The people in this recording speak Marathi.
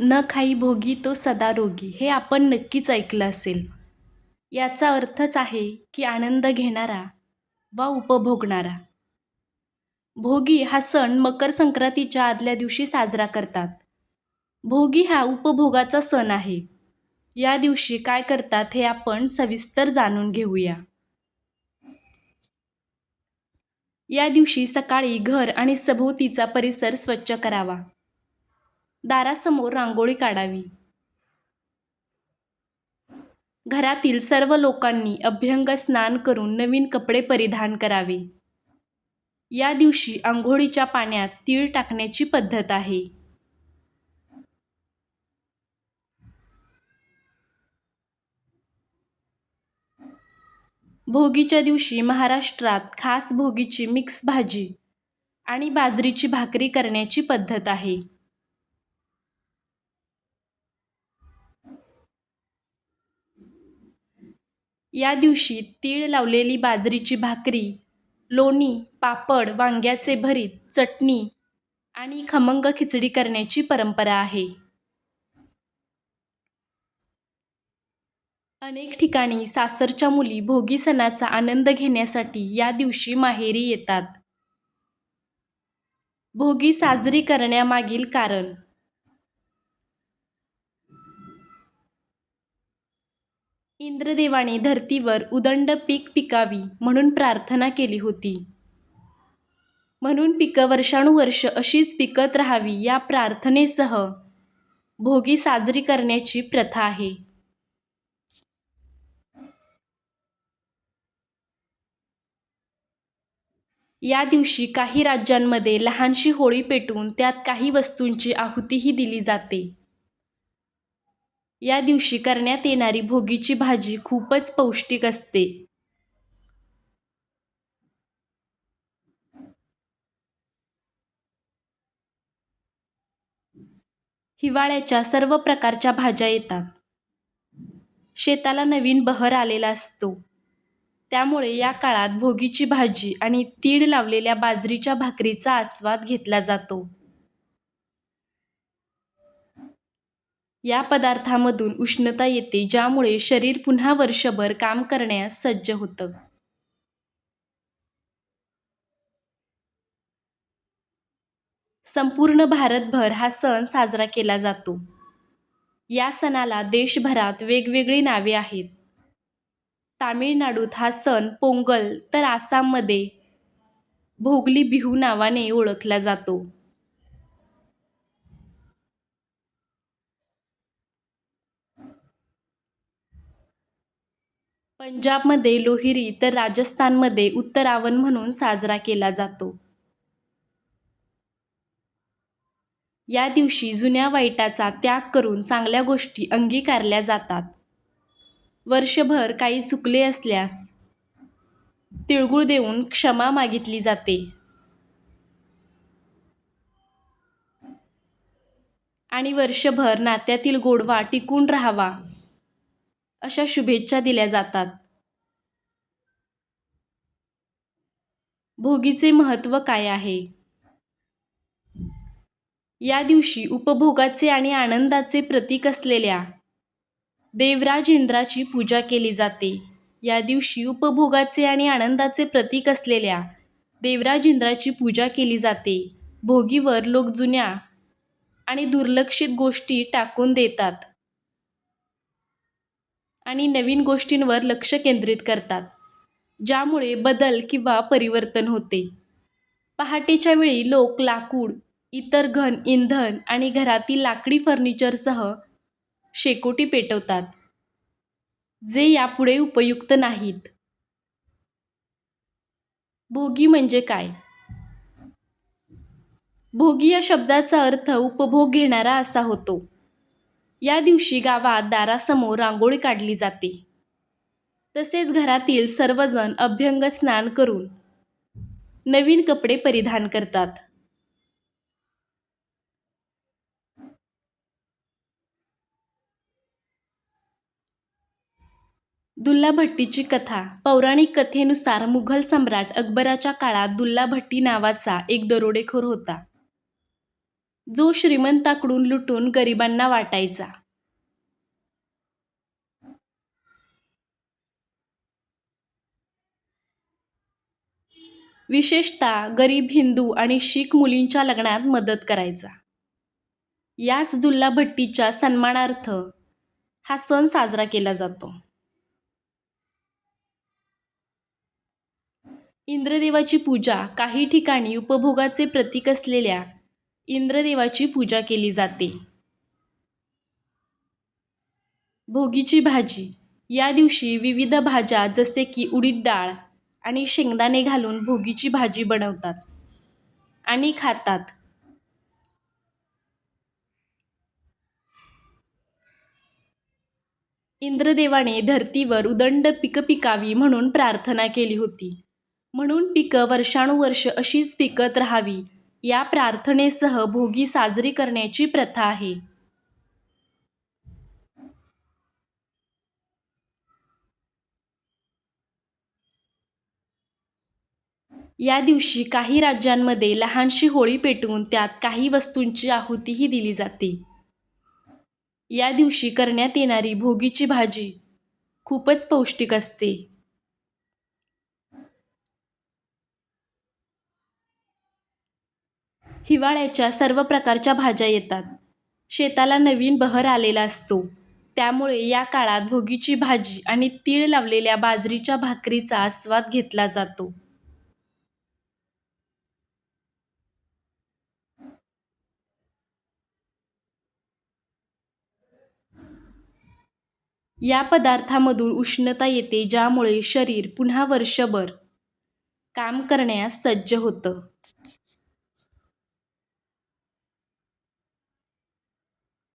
न खाई भोगी तो सदा रोगी. हे आपण नक्कीच ऐकलं असेल. याचा अर्थच आहे की आनंद घेणारा वा उपभोगणारा. भोगी हा सण मकर संक्रांतीच्या आदल्या दिवशी साजरा करतात. भोगी हा उपभोगाचा सण आहे. या दिवशी काय करतात हे आपण सविस्तर जाणून घेऊया. या दिवशी सकाळी घर आणि सभोवतीचा परिसर स्वच्छ करावा. दारासमोर रांगोळी काढावी. घरातील सर्व लोकांनी अभ्यंग स्नान करून नवीन कपडे परिधान करावे. या दिवशी आंघोळीच्या पाण्यात तीळ टाकण्याची पद्धत आहे. भोगीच्या दिवशी महाराष्ट्रात खास भोगीची मिक्स भाजी आणि बाजरीची भाकरी करण्याची पद्धत आहे. या दिवशी तीळ लावलेली बाजरीची भाकरी लोणी पापड वांग्याचे भरीत चटणी आणि खमंग खिचडी करण्याची परंपरा आहे. अनेक ठिकाणी सासरच्या मुली भोगी सणाचा आनंद घेण्यासाठी या दिवशी माहेरी येतात. भोगी साजरी करण्यामागील कारण इंद्रदेवाने धरतीवर उदंड पीक पिकावी म्हणून प्रार्थना केली होती. म्हणून पिकं वर्षानुवर्ष अशीच पिकत राहावी या प्रार्थनेसह भोगी साजरी करण्याची प्रथा आहे. या दिवशी काही राज्यांमध्ये लहानशी होळी पेटून त्यात काही वस्तूंची आहुतीही दिली जाते. या दिवशी करण्यात येणारी भोगीची भाजी खूपच पौष्टिक असते. हिवाळ्याच्या सर्व प्रकारच्या भाज्या येतात. शेताला नवीन बहर आलेला असतो. त्यामुळे या काळात भोगीची भाजी आणि तीड लावलेल्या बाजरीच्या भाकरीचा आस्वाद घेतला जातो. या पदार्थामधून उष्णता येते ज्यामुळे शरीर पुन्हा वर्षभर काम करण्यास सज्ज होतं. संपूर्ण भारतभर हा सण साजरा केला जातो. या सणाला देशभरात वेगवेगळी नावे आहेत. तामिळनाडूत हा सण पोंगल तर आसाममध्ये भोगली बिहू नावाने ओळखला जातो. पंजाबमध्ये लोहिरी तर राजस्थानमध्ये उत्तरावण म्हणून साजरा केला जातो. या दिवशी जुन्या वाईटाचा त्याग करून चांगल्या गोष्टी अंगीकारल्या जातात. वर्षभर काही चुकले असल्यास तिळगुळ देऊन क्षमा मागितली जाते. आणि वर्षभर नात्यातील गोडवा टिकून राहावा. अशा शुभेच्छा दिल्या जातात. भोगीचे महत्त्व काय आहे? या दिवशी उपभोगाचे आणि आनंदाचे प्रतीक असलेल्या देवराज इंद्राची पूजा केली जाते. या दिवशी उपभोगाचे आणि आनंदाचे प्रतीक असलेल्या देवराज इंद्राची पूजा केली जाते. भोगीवर लोक जुन्या आणि दुर्लक्षित गोष्टी टाकून देतात. आणि नवीन गोष्टींवर लक्ष केंद्रित करतात ज्यामुळे बदल किंवा परिवर्तन होते. पहाटेच्या वेळी लोक लाकूड इतर घन इंधन आणि घरातील लाकडी फर्निचरसह शेकोटी पेटवतात जे यापुढे उपयुक्त नाहीत. भोगी म्हणजे काय? भोगी या शब्दाचा अर्थ उपभोग घेणारा असा होतो. या दिवशी गावात दारासमोर रांगोळी काढली जाते. तसेच घरातील सर्वजण अभ्यंग स्नान करून नवीन कपडे परिधान करतात. दुल्ला भट्टीची कथा पौराणिक कथेनुसार मुघल सम्राट अकबराच्या काळात दुल्ला भट्टी नावाचा एक दरोडेखोर होता. जो श्रीमंताकडून लुटून गरिबांना वाटायचा. विशेषतः गरीब हिंदू आणि शीख मुलींच्या लग्नात मदत करायचा. याच दुल्ला भट्टीच्या सन्मानार्थ हा सण साजरा केला जातो. इंद्रदेवाची पूजा काही ठिकाणी उपभोगाचे प्रतीक असलेल्या इंद्रदेवाची पूजा केली जाते. भोगीची भाजी. या दिवशी विविध भाज्या जसे की उडीद डाळ आणि शेंगदाणे घालून भोगीची भाजी बनवतात आणि खातात. इंद्रदेवाने धरतीवर उदंड पिकं पिकावी म्हणून प्रार्थना केली होती. म्हणून पिकं वर्षानुवर्ष अशीच पिकत राहावी. या प्रार्थनेसह भोगी साजरी करण्याची प्रथा आहे. या दिवशी काही राज्यांमध्ये लहानशी होळी पेटवून त्यात काही वस्तूंची आहुतीही दिली जाते. या दिवशी करण्यात येणारी भोगीची भाजी खूपच पौष्टिक असते. हिवाळ्याच्या सर्व प्रकारच्या भाज्या येतात. शेताला नवीन बहर आलेला असतो. त्यामुळे या काळात भोगीची भाजी आणि तीळ लावलेल्या बाजरीच्या भाकरीचा आस्वाद घेतला जातो. या पदार्थामधून उष्णता येते ज्यामुळे शरीर पुन्हा वर्षभर काम करण्यास सज्ज होतं.